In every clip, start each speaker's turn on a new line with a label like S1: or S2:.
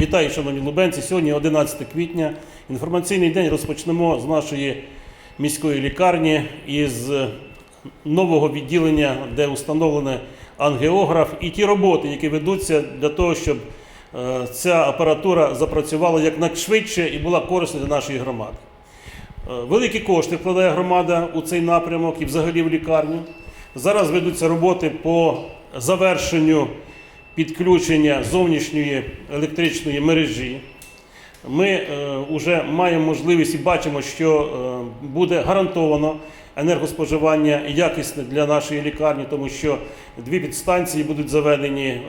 S1: Вітаю, шановні лубенці. Сьогодні 11 квітня. Інформаційний день розпочнемо з нашої міської лікарні із нового відділення, де установлений ангіограф, і ті роботи, які ведуться для того, щоб е, ця апаратура запрацювала якнайшвидше і була корисна для нашої громади. Е, Великі кошти вкладає громада у цей напрямок і взагалі в лікарню. Зараз ведуться роботи по завершенню підключення зовнішньої електричної мережі. Ми вже маємо можливість і бачимо, що е, буде гарантовано енергоспоживання якісне для нашої лікарні, тому що дві підстанції будуть заведені е,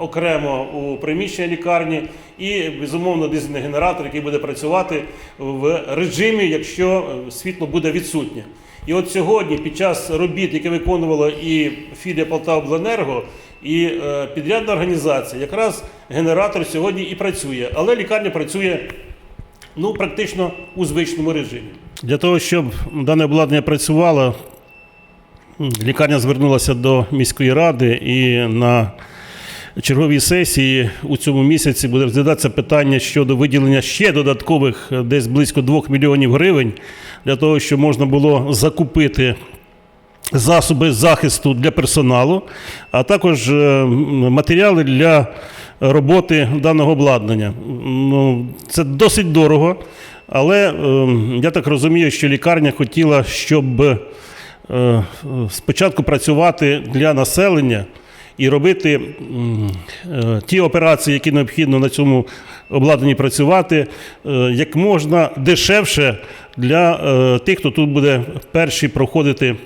S1: окремо у приміщення лікарні, і безумовно дизельний генератор, який буде працювати в режимі, якщо е, світло буде відсутнє. І от сьогодні, під час робіт, які виконувала і філія Полтавобленерго, і е, підрядна організація, якраз генератор сьогодні і працює, але лікарня працює ну, практично у звичному режимі. Для того, щоб дане обладнання працювало, лікарня звернулася до міської ради і на черговій сесії у цьому місяці буде розглядатися питання щодо виділення ще додаткових десь близько 2 мільйонів гривень для того, щоб можна було закупити засоби захисту для персоналу, а також е, матеріали для роботи даного обладнання. Ну, це досить дорого, але е, я так розумію, що лікарня хотіла, щоб е, спочатку працювати для населення і робити ті операції, які необхідно на цьому обладнанні працювати, як можна дешевше для тих, хто тут буде перші проходити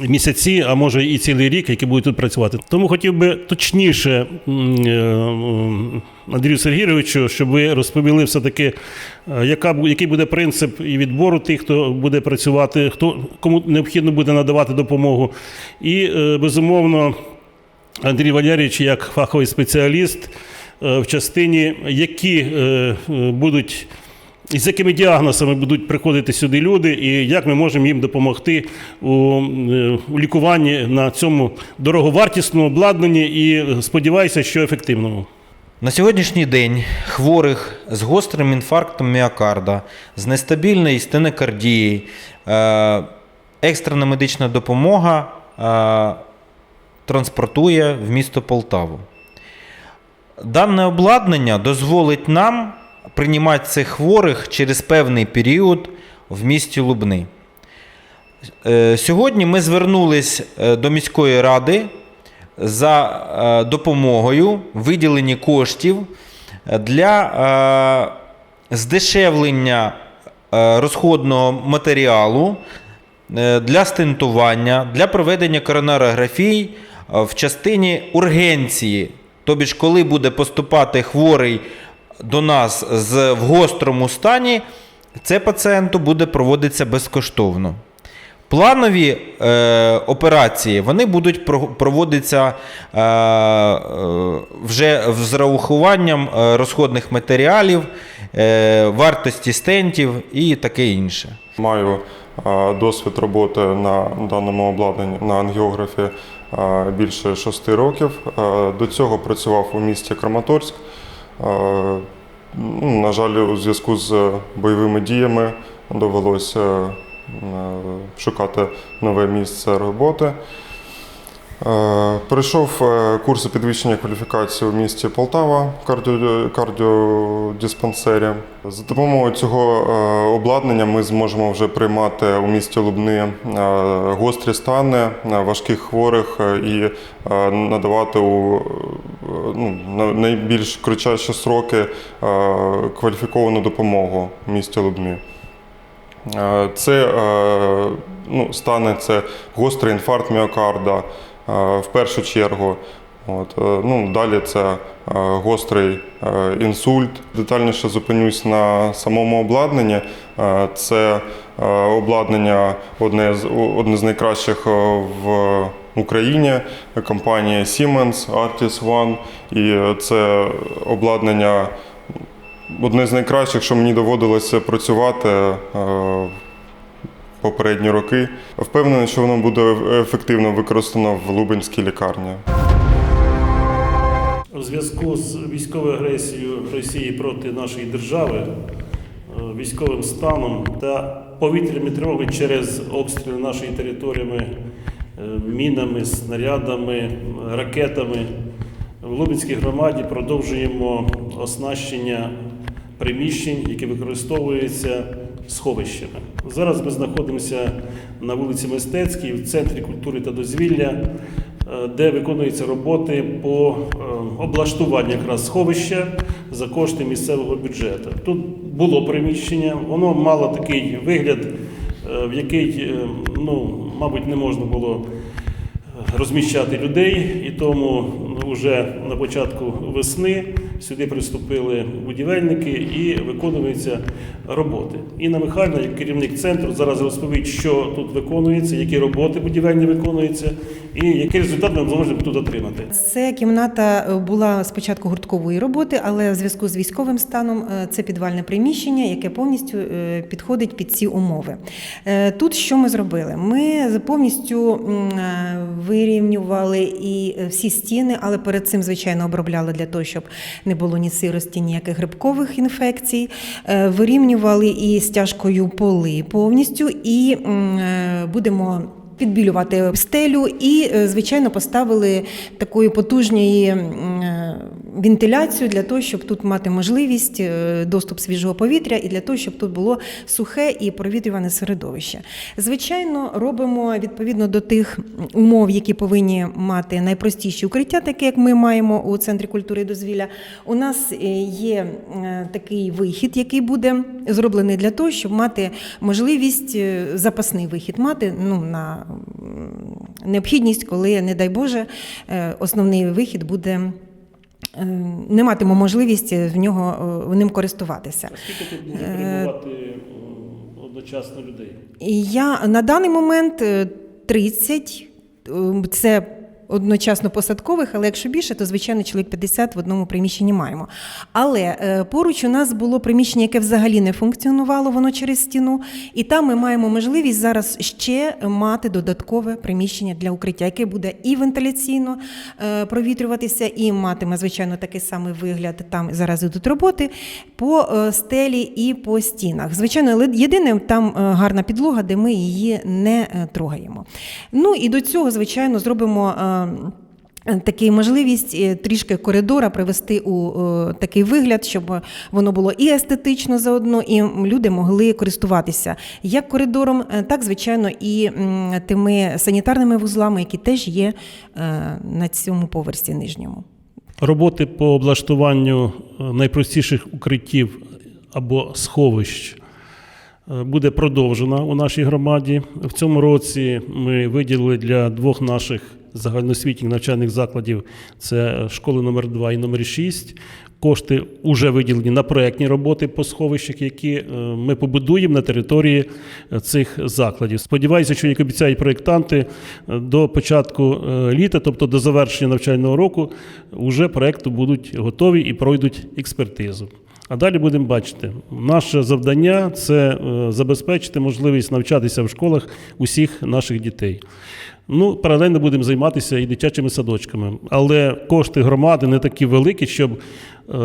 S1: місяці, а може і цілий рік, які будуть тут працювати. Тому хотів би точніше, е, Андрію Сергійовичу, щоб ви розповіли все-таки, е, яка, який буде принцип і відбору тих, хто буде працювати, хто, кому необхідно буде надавати допомогу. І, е, безумовно, Андрій Валерійович, як фаховий спеціаліст в частині, які будуть. І з якими діагнозами будуть приходити сюди люди, і як ми можемо їм допомогти у, е, у лікуванні на цьому дороговартісному обладнанні і сподіваюся, що ефективному.
S2: На сьогоднішній день хворих з гострим інфарктом міокарда, з нестабільною стенокардією, е, екстрена медична допомога е, транспортує в місто Полтаву. Дане обладнання дозволить нам приймати цих хворих через певний період в місті Лубни. Е, Сьогодні ми звернулись е, до міської ради за е, допомогою виділення коштів для здешевлення розходного матеріалу для стентування, для проведення коронарографій в частині ургенції. Тобі ж, коли буде поступати хворий до нас з, в гострому стані, це пацієнту буде проводитися безкоштовно. Планові е, операції вони будуть проводитися е, е, вже з зарахуванням е, розходних матеріалів, е, вартості стентів і таке інше.
S3: Маю е, досвід роботи на даному обладнанні на ангіографі е, більше шести років. Е, До цього працював у місті Краматорськ. Ну, На жаль, у зв'язку з бойовими діями довелося е, шукати нове місце роботи. Е, Пройшов е, курси підвищення кваліфікації у місті Полтава в кардіо- кардіодиспансері. За допомогою цього е, обладнання ми зможемо вже приймати у місті Лубни гострі стани важких хворих і надавати у ну, на найбільш кричащі сроки кваліфіковану допомогу в місті Лубни. Це ну, стане це гострий інфаркт міокарда в першу чергу. От, е, ну, далі це е, гострий е, інсульт. Детальніше зупинюсь на самому обладнанні. Е, Це е, обладнання одне з, одне з найкращих е, в Україні. Компанія Siemens Artis One. І це обладнання одне з найкращих, що мені доводилося працювати е, попередні роки. Впевнений, що воно буде ефективно використано в Лубенській лікарні.
S1: В зв'язку з військовою агресією Росії проти нашої держави, е, військовим станом та повітряними тривогами через обстріли нашої територіями, е, мінами, снарядами, ракетами. В Лубенській громаді продовжуємо оснащення приміщень, які використовуються сховищами. Зараз ми знаходимося на вулиці Мистецькій, в центрі культури та дозвілля, е, де виконуються роботи по е, облаштуванню якраз сховища за кошти місцевого бюджету. Тут було приміщення, воно мало такий вигляд, е, в який, ну, мабуть, не можна було розміщати людей, і тому вже на початку весни сюди приступили будівельники і виконуються роботи. Інна Михайлівна, як керівник центру, зараз розповість, що тут виконується, які роботи будівельні виконуються, і який результат ми зможемо тут отримати.
S4: Це кімната е, була спочатку гурткової роботи, але в зв'язку з військовим станом е, це підвальне приміщення, яке повністю е, підходить під ці умови. Тут що ми зробили? Ми повністю вирівнювали і всі стіни, але перед цим, звичайно, обробляли для того, щоб не було ні сирості, ніяких грибкових інфекцій. Е, Вирівнювали і стяжкою поли повністю, і е, будемо підбілювати стелю і, е, звичайно, поставили такої потужної вентиляцію для того, щоб тут мати можливість е, доступ свіжого повітря і для того, щоб тут було сухе і провітрюване середовище. Звичайно, робимо відповідно до тих умов, які повинні мати найпростіші укриття, таке як ми маємо у центрі культури і дозвілля. У нас е, є е, такий вихід, який буде зроблений для того, щоб мати можливість запасний вихід мати ну, на необхідність, коли, не дай Боже, основний вихід буде. Е, Не матиму можливість в нього е, ним користуватися.
S1: Скільки тут буде перебувати е, одночасно людей?
S4: Я на даний момент е, 30, е, це одночасно посадкових, але якщо більше, то звичайно чоловік 50 в одному приміщенні маємо. Але е, поруч у нас було приміщення, яке взагалі не функціонувало, воно через стіну, і там ми маємо можливість зараз ще мати додаткове приміщення для укриття, яке буде і вентиляційно е, провітрюватися, і матиме, звичайно, такий самий вигляд. Там зараз йдуть роботи по е, стелі і по стінах. Звичайно, єдине там гарна підлога, де ми її не трогаємо. Ну і до цього, звичайно, зробимо. Такий можливість е, трішки коридора привести у е, такий вигляд, щоб воно було і естетично заодно, і люди могли користуватися як коридором, е, так звичайно, і тими санітарними вузлами, які теж є на цьому поверсі нижньому.
S1: Роботи по облаштуванню найпростіших укриттів або сховищ буде продовжена у нашій громаді. В цьому році ми виділили для двох наших загальноосвітніх навчальних закладів це школи номер 2 і номер 6. Кошти вже виділені на проектні роботи по сховищах, які е, ми побудуємо на території е, цих закладів. Сподіваюся, що як обіцяють проєктанти, е, до початку літа, тобто до завершення навчального року, вже проекти будуть готові і пройдуть експертизу. А далі будемо бачити. Наше завдання це е, забезпечити можливість навчатися в школах усіх наших дітей. Ну, паралельно будемо займатися і дитячими садочками. Але кошти громади не такі великі, щоб е,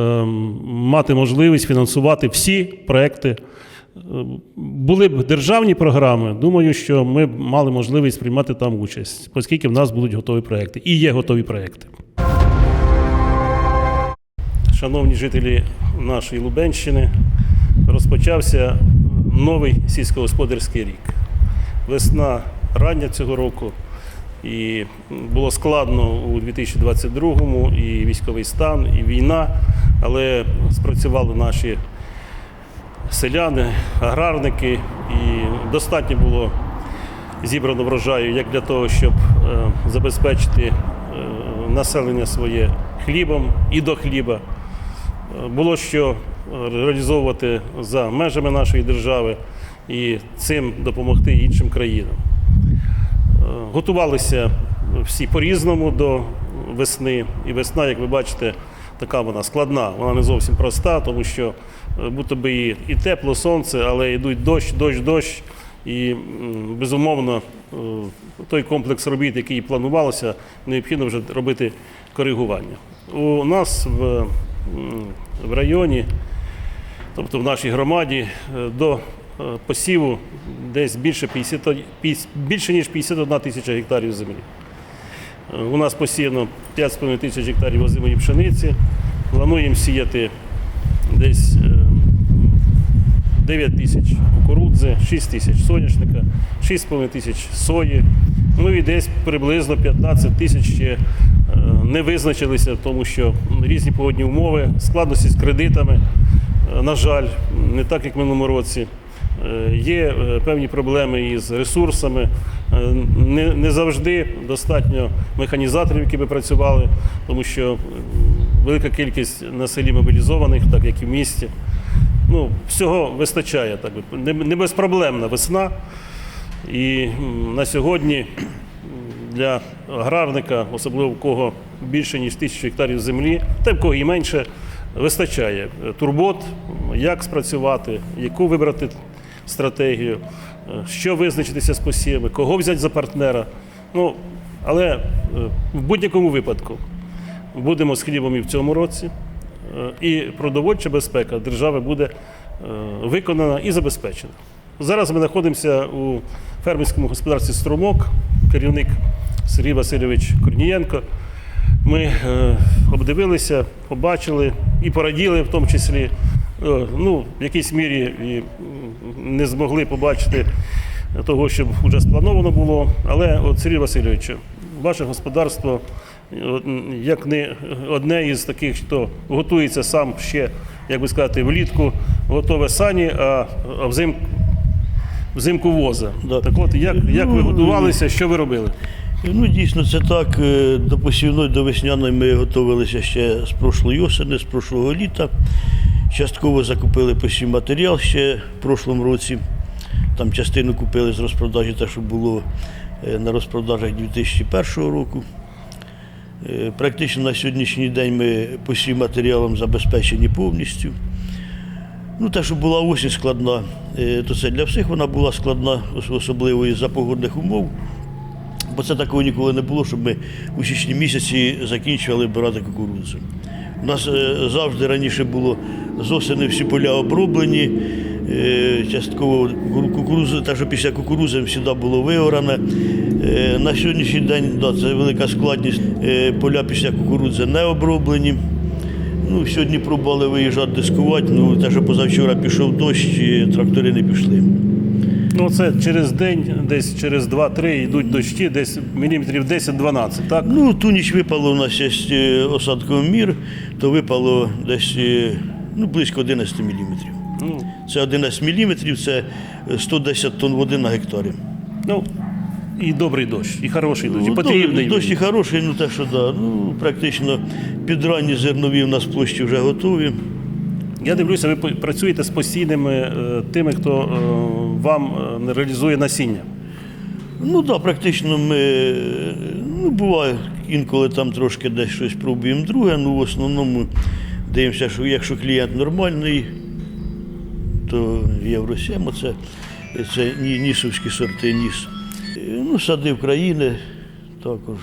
S1: мати можливість фінансувати всі проекти. Е, Були б державні програми, думаю, що ми б мали можливість приймати там участь, оскільки в нас будуть готові проекти. І є готові проекти. Шановні жителі нашої Лубенщини, розпочався новий сільськогосподарський рік. Весна рання цього року, і було складно у 2022-му, і військовий стан, і війна, але спрацювали наші селяни, аграрники, і достатньо було зібрано врожаю як для того, щоб е, забезпечити е, населення своє хлібом і до хліба. Було що е, реалізовувати за межами нашої держави і цим допомогти іншим країнам. Е, Готувалися всі по-різному до весни. І весна, як ви бачите, така вона складна, вона не зовсім проста, тому що е, будто би і, і тепло, сонце, але йдуть дощ, дощ, дощ. І безумовно той комплекс робіт, який планувалося, необхідно вже робити коригування. У нас в, в районі, тобто в нашій громаді, е, до е, посіву десь більше, 50, більше ніж 51 тисяча гектарів землі. Е, У нас посіяно 5,5 тисяч гектарів озимої пшениці. Плануємо сіяти десь 9 тисяч кукурудзи, 6 тисяч соняшника, 6,5 тисяч сої. Ну і десь приблизно 15 тисяч ще е, не визначилися, тому що різні погодні умови, складності з кредитами, е, на жаль, не так як в минулому році. Е, Є певні проблеми із ресурсами. Не, не завжди достатньо механізаторів, які би працювали, тому що велика кількість на селі мобілізованих, так як і в місті. Ну, всього вистачає, так би. Не, безпроблемна весна. І на сьогодні для аграрника, особливо в кого більше ніж тисячу гектарів землі, та в кого і менше, вистачає турбот, як спрацювати, яку вибрати стратегію, е, що визначитися з посівами, кого взяти за партнера. Ну, але е, в будь-якому випадку будемо з хлібом і в цьому році. Е, І продовольча безпека держави буде е, виконана і забезпечена. Зараз ми знаходимося у фермерському господарстві Струмок, керівник Сергій Васильович Корнієнко. Ми е, обдивилися, побачили і пораділи в тому числі. Ну, в якійсь мірі і не змогли побачити того, що вже сплановано було. Але от Сергій Васильович, ваше господарство як не одне із таких, хто готується сам ще, як би сказати, влітку готове сані, а, взимку, взимку воза.
S5: Да.
S1: Так от, як, як ви
S5: Ну,
S1: готувалися, що ви робили?
S5: Ну, дійсно, це так. Е, До посівної, до весняної ми готувалися ще з прошлої осені, з прошлого літа. Частково закупили посів матеріал ще в прошлому році. Там частину купили з розпродажі, те, що було е, на розпродажах 2001 року. Е, Практично на сьогоднішній день ми посів матеріалом забезпечені повністю. Ну, те, що була осінь складна, е, то це для всіх вона була складна, особливо із-за погодних умов. Бо це такого ніколи не було, щоб ми у січні місяці закінчували брати кукурудзу. У нас е, завжди раніше було з осени всі поля оброблені, частково кукуру- кукурудза, те, що після кукурудзи завжди було виоране. Е, На сьогоднішній день да, це велика складність. Е, Поля після кукурудзи не оброблені. Ну, сьогодні пробували виїжджати дискувати, ну те, що позавчора пішов дощ, і трактори не пішли.
S1: Ну, це через день, десь через 2-3 йдуть дощі, десь міліметрів 10-12, так?
S5: Ну, ту ніч випало у нас є е, осадковий мір, то випало десь ну, близько 11 міліметрів.
S1: Ну,
S5: Це 11 міліметрів, це е, 110 тонн води на гектарі.
S1: ну, і добрий дощ, і хороший дощ, і
S5: Ну,
S1: потрібний.
S5: Дощ і хороший, ну те, що да. Ну, практично підранні зернові у нас площі вже готові.
S1: Я дивлюся, ви працюєте з постійними е, тими, хто е, вам е, реалізує насіння.
S5: Ну так, да, практично ми, ну, буває, інколи там трошки десь щось пробуємо друге, ну в основному дивимося, що якщо клієнт нормальний, то Євросім, це, це нісовські сорти ніс. Ну, сади України також.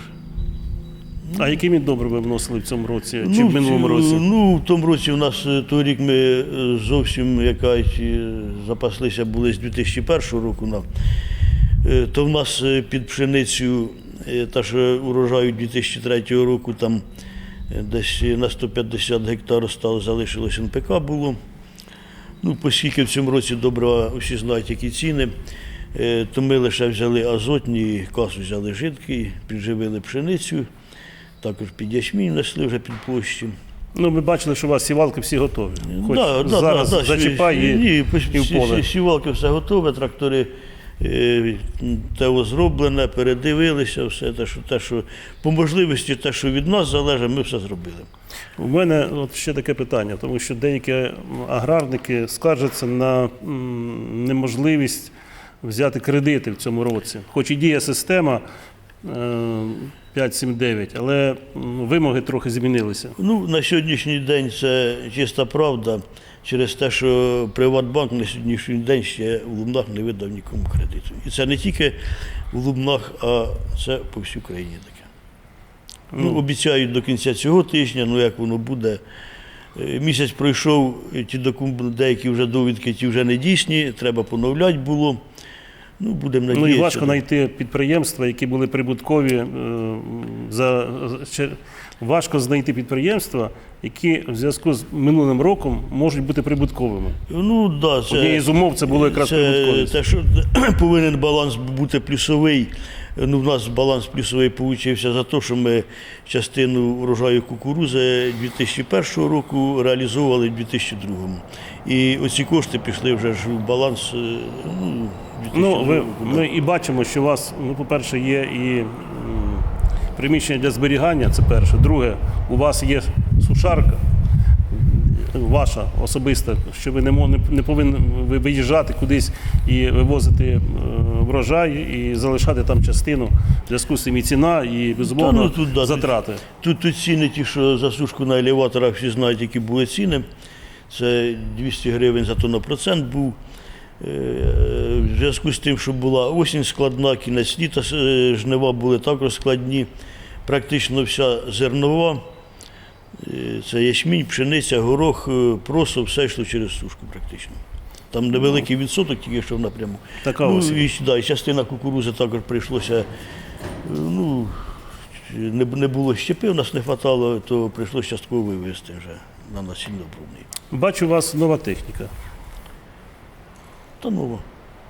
S1: А які добре ви вносили в цьому році чи в минулому році?
S5: Ну, в тому році у нас е, той рік ми е, зовсім якась е, запаслися були з 2001 року. нам. То в нас під пшеницю, та що урожаю 2003 року, там десь на 150 гектар стало, залишилось НПК було. Ну, оскільки в цьому році добра, всі знають, які ціни, то ми лише взяли азотні, касу взяли жидкий, підживили пшеницю, також під ячмінь несли вже під площі.
S1: Ну, ми бачили, що у вас сівалки всі готові. Хоч
S5: Да, да,
S1: зараз
S5: да, да,
S1: зачіпай і,
S5: ні,
S1: і в поле.
S5: Сівалки все готове, трактори е, те зроблене, передивилися, все те, що те, що по можливості, те, що від нас залежить, ми все зробили.
S1: У мене от ще таке питання, тому що деякі аграрники скаржаться на неможливість взяти кредити в цьому році. Хоч і діє система е, 5-7-9, але вимоги трохи змінилися.
S5: Ну, на сьогоднішній день це чиста правда, через те, що Приватбанк на сьогоднішній день ще в Лубнах не видав нікому кредиту. І це не тільки в Лубнах, а це по всій Україні таке. Ну, обіцяють до кінця цього тижня, ну як воно буде. Е, Місяць пройшов, ті документи, деякі вже довідки, ті вже не дійсні, треба поновляти було. Ну, будемо
S1: Ну і важко знайти підприємства, які були прибуткові. е, За, важко знайти підприємства, які в зв'язку з минулим роком можуть бути прибутковими.
S5: Ну, да, це,
S1: Однією з умов це було якраз прибутковість.
S5: те, що повинен баланс бути плюсовий. Ну, в нас баланс плюсовий получився за те, що ми частину врожаю кукурузи 2001 року реалізовували в 2002. І оці кошти пішли вже ж в баланс. е, Ну,
S1: Ну, ви,
S5: 2002 року, да.
S1: ми і бачимо, що у вас, ну, по-перше, є і приміщення для зберігання, це перше. Друге, у вас є сушарка. Ваша особиста, що ви не, не, не повинні виїжджати кудись і вивозити е, врожай і залишати там частину в зв'язку з цим і ціна, і безумовно
S5: Та ну, тут, да,
S1: затрати.
S5: Тут, тут ціни ті, що за сушку на елеваторах всі знають, які були ціни. Це 200 гривень за тоннопроцент був. Е, В зв'язку з тим, що була осінь складна, кінець літа е, жнива були також складні. Практично вся зернова, е, це ячмінь, пшениця, горох, просо, все йшло через сушку практично. Там невеликий відсоток тільки що напряму.
S1: Така
S5: ну,
S1: осінь.
S5: і, да, і частина кукурузи також прийшлося. Ну, не, не було щепи, у нас не вистачало, то прийшлося частково вивезти вже на насінно пробний.
S1: Бачу, у вас нова техніка.
S5: Та нова.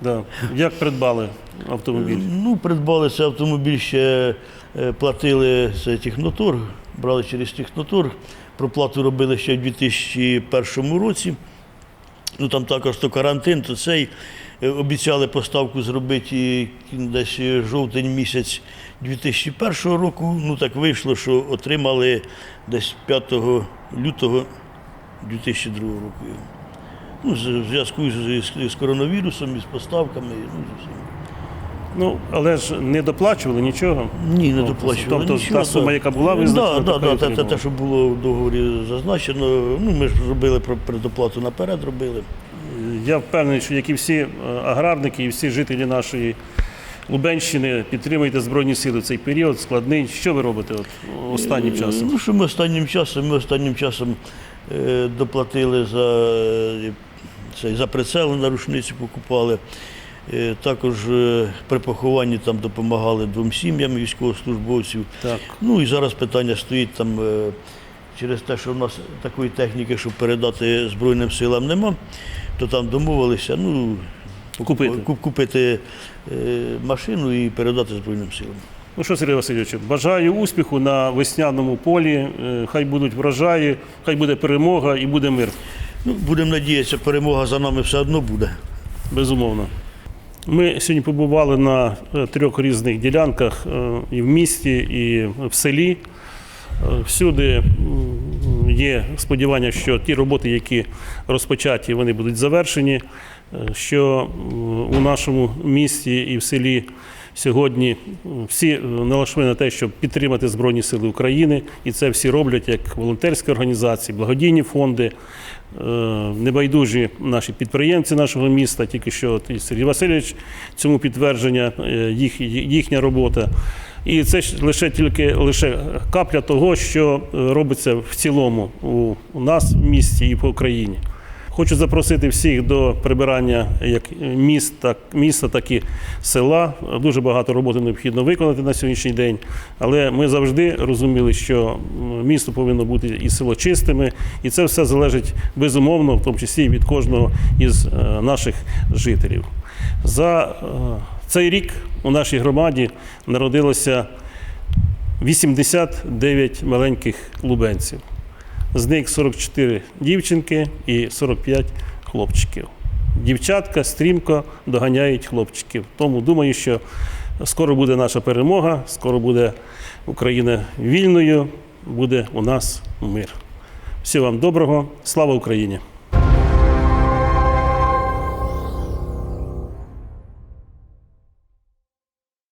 S1: Да. Як придбали автомобіль?
S5: Ну, придбали цей автомобіль ще е, платили це техноторг, брали через техноторг. Проплату робили ще в 2001 році. Ну там також то карантин, то цей. Е, Обіцяли поставку зробити десь жовтень місяць 2001 року. Ну так вийшло, що отримали десь 5 лютого 2002 року. Ну, в зв'язку з, з, з коронавірусом, з поставками. Ну, з усім.
S1: Ну, але ж не доплачували нічого.
S5: Ні, не
S1: Ну,
S5: доплачували.
S1: тобто
S5: нічого,
S1: та сума, яка була визначена,
S5: да, да,
S1: така
S5: да, те, те, що було в договорі зазначено. Ну, ми ж робили предоплату наперед робили.
S1: Я впевнений, що як і всі е, аграрники, і всі жителі нашої Лубенщини підтримуєте Збройні Сили в цей період складний. Що ви робите от, останнім часом?
S5: Ну, що ми останнім часом, ми останнім часом е, доплатили за, е, цей, за прицел на рушницю покупали. Е, також е, при похованні там допомагали двом сім'ям військовослужбовців.
S1: Так.
S5: Ну і зараз питання стоїть там е, через те, що в нас такої техніки, щоб передати Збройним силам нема, то там домовилися ну,
S1: Купити.
S5: куп- купити машину і передати Збройним силам.
S1: Ну що, Сергій Васильович, бажаю успіху на весняному полі. Хай будуть врожаї, хай буде перемога і буде мир.
S5: Ну, будемо надіятися, перемога за нами все одно буде.
S1: Безумовно. Ми сьогодні побували на е, трьох різних ділянках е, і в місті, і в селі. Е, Всюди є сподівання, що ті роботи, які розпочаті, вони будуть завершені. Що у нашому місті і в селі сьогодні всі е, налаштовані на те, щоб підтримати Збройні Сили України, і це всі роблять як волонтерські організації, благодійні фонди, е, небайдужі наші підприємці нашого міста. Тільки що і Сергій Васильович цьому підтвердження е, їх, їхня робота. І це лише тільки лише капля того, що робиться в цілому у нас в місті і по Україні. Хочу запросити всіх до прибирання як міст, так, міста, так і села. Дуже багато роботи необхідно виконати на сьогоднішній день. Але ми завжди розуміли, що місто повинно бути і село чистими, і це все залежить безумовно, в тому числі від кожного із е, наших жителів. За е, цей рік у нашій громаді народилося 89 маленьких лубенців. З них 44 дівчинки і 45 хлопчиків. Дівчатка стрімко доганяють хлопчиків. Тому думаю, що скоро буде наша перемога, скоро буде Україна вільною, буде у нас мир. Всього вам доброго, слава Україні!